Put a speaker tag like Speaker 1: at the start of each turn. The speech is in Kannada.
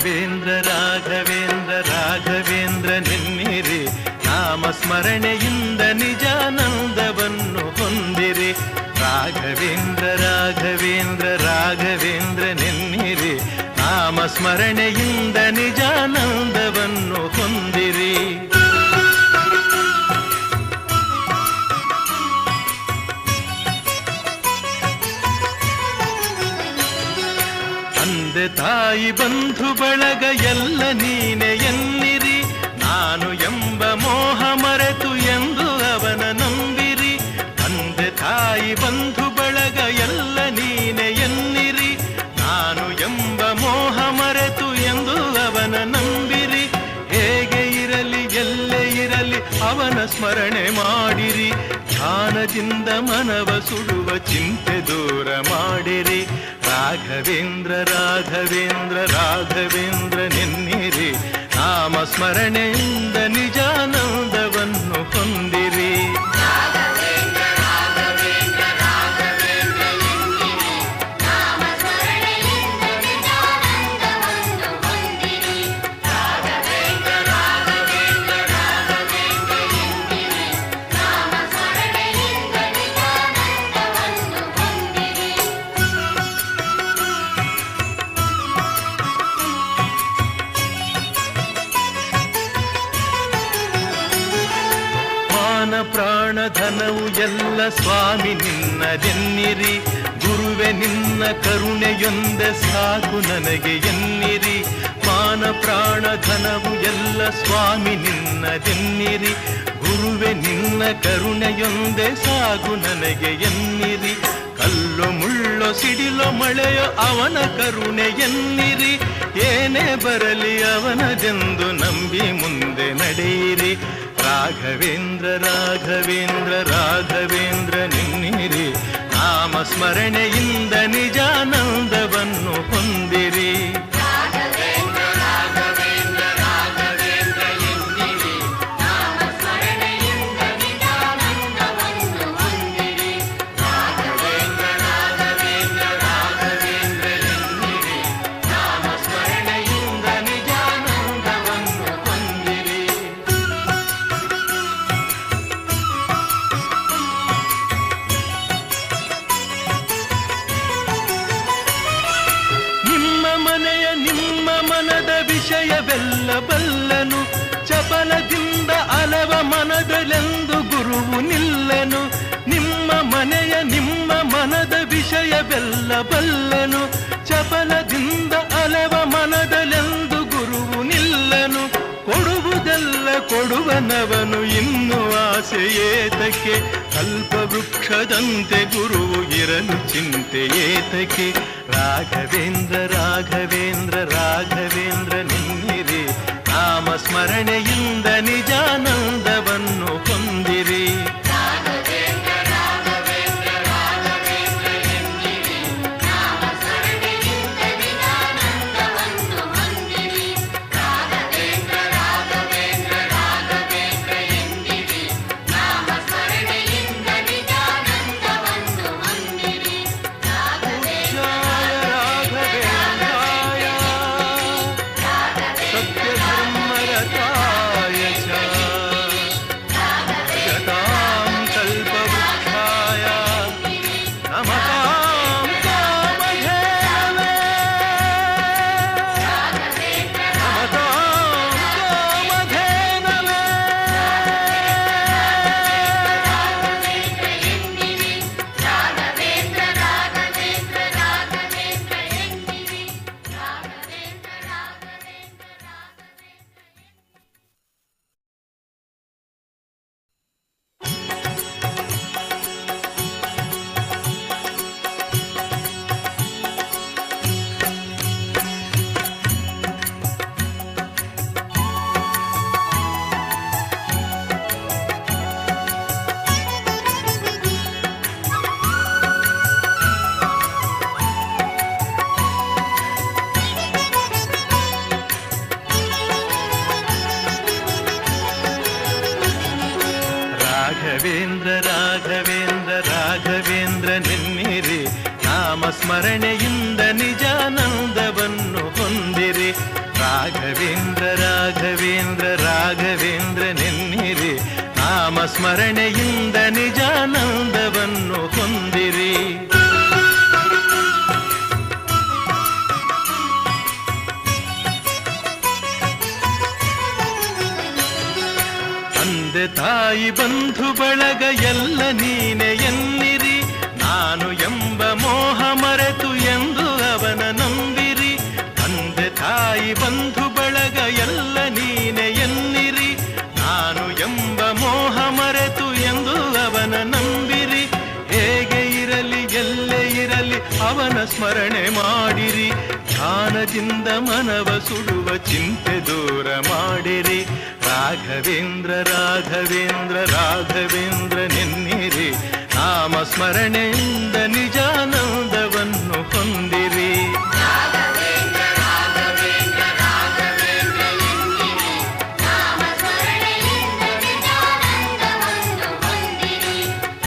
Speaker 1: ರಾಘವೇಂದ್ರ ರಾಘವೇಂದ್ರ ರಾಘವೇಂದ್ರ ನೆನ್ನಿರಿ ನಾಮ ಸ್ಮರಣೆಯಿಂದ ನಿಜಾನಂದವನ್ನು ಹೊಂದಿರಿ ರಾಘವೇಂದ್ರ ರಾಘವೇಂದ್ರ ರಾಘವೇಂದ್ರ ನೆನ್ನಿರಿ ನಾಮ ಸ್ಮರಣೆಯಿಂದ ನಿಜಾನಂದವನ್ನು ಹೊಂದಿರಿ ತಾಯಿ ಬಂಧು ಬಳಗ ಎಲ್ಲ ನೀನೆ ಎನ್ನಿರಿ. ನಾನು ಎಂಬ ಮೋಹ ಮರೆತು ಎಂದು ಅವನ ನಂಬಿರಿ. ತಂದೆ ತಾಯಿ ಬಂಧು ಬಳಗ ಎಲ್ಲ ನೀನೆ ಎನ್ನಿರಿ. ನಾನು ಎಂಬ ಮೋಹ ಮರೆತು ಎಂದು ಅವನ ನಂಬಿರಿ. ಹೇಗೆ ಇರಲಿ, ಎಲ್ಲೇ ಇರಲಿ, ಅವನ ಸ್ಮರಣೆ ಮಾಡಿರಿ. ಧ್ಯಾನದಿಂದ ಮನವ ಸುಡುವ ಚಿಂತೆ ದೂರ ಮಾಡಿರಿ. ರಾಘವೇಂದ್ರ ರಾಘವೇಂದ್ರ ರಾಘವೇಂದ್ರ ನೆನ್ನಿರಿ ನಾಮ ಸ್ಮರಣೆಯಿಂದ ನಿಜಾನಂದವನ್ನು ಪ್ರಾಣ ಧನವು ಎಲ್ಲ ಸ್ವಾಮಿ ನಿನ್ನದೆನ್ನಿರಿ. ಗುರುವೆ ನಿನ್ನ ಕರುಣೆಯೊಂದೆ ಸಾಕು ನನಗೆ ಎನ್ನಿರಿ. ಮಾನ ಪ್ರಾಣ ಧನವು ಎಲ್ಲ ಸ್ವಾಮಿ ನಿನ್ನದೆನ್ನಿರಿ. ಗುರುವೆ ನಿನ್ನ ಕರುಣೆಯೊಂದೆ ಸಾಕು ನನಗೆ ಎನ್ನಿರಿ. ಕಲ್ಲು ಮುಳ್ಳೋ ಸಿಡಿಲೋ ಮಳೆಯೋ ಅವನ ಕರುಣೆ ಎನ್ನಿರಿ. ಏನೇ ಬರಲಿ ಅವನದೆಂದು ನಂಬಿ ಮುಂದೆ ನಡೆಯಿರಿ. ರಾಘವೇಂದ್ರ ರಾಘವೇಂದ್ರ ರಾಘವೇಂದ್ರ ನಿನ್ನಿರಿ ನಾಮ ಸ್ಮರಣೆಯಿಂದ ಮನದಲೆಂದು ನಿಲ್ಲನು, ನಿಮ್ಮ ಮನೆಯ ನಿಮ್ಮ ಮನದ ವಿಷಯವೆಲ್ಲ ಬಲ್ಲನು, ಚಪಲದಿಂದ ಅಲವ ಮನದಲೆಂದು ಗುರುವು ನಿಲ್ಲನು, ಕೊಡುವುದೆಲ್ಲ ಕೊಡುವನವನು ಇನ್ನು ಆಸೆ ಏತಕ್ಕೆ ಕಲ್ಪವೃಕ್ಷದಂತೆ ಗುರುವು ಇರನು ಚಿಂತೆ ಏತಕ್ಕೆ, ರಾಘವೇಂದ್ರ ರಾಘವೇಂದ್ರ ಸ್ಮರಣೆಯಿಂದ ನಿಜಾನಂದವನ್ನು ಹೊಂದಿರಿ ರಾಘವೇಂದ್ರ ರಾಘವೇಂದ್ರ ರಾಘವೇಂದ್ರ ನೆನ್ನಿರಿ ನಾಮ ಸ್ಮರಣೆಯಿಂದ ನಿಜಾನಂದವನ್ನು ಹೊಂದಿರಿ ತಂದೆ ತಾಯಿ ಬಂಧು ಬಳಗ ಎಲ್ಲ ನೀನೆ ಎನ್ನ ನಾನು ಎಂಬ ಮೋಹ ಮರೆತು ಎಂದು ಅವನ ನಂಬಿರಿ. ತಂದೆ ತಾಯಿ ಬಂಧು ಬಳಗ ಎಲ್ಲ ನೀನೆ ಎನ್ನಿರಿ. ನಾನು ಎಂಬ ಮೋಹ ಮರೆತು ಎಂದು ಅವನ ನಂಬಿರಿ. ಹೇಗೆ ಇರಲಿ, ಎಲ್ಲೇ ಇರಲಿ, ಅವನ ಸ್ಮರಣೆ ಮಾಡಿರಿ. ಧ್ಯಾನದಿಂದ ಮನವ ಸುಡುವ ಚಿಂತೆ ದೂರ ಮಾಡಿರಿ. ರಾಘವೇಂದ್ರ ರಾಘವೇಂದ್ರ ರಾಘವೇಂದ್ರ, ನೆನ್ನಿರಿ. ನಾಮ ಸ್ಮರಣೆಯಿಂದ ನಿಜಾನ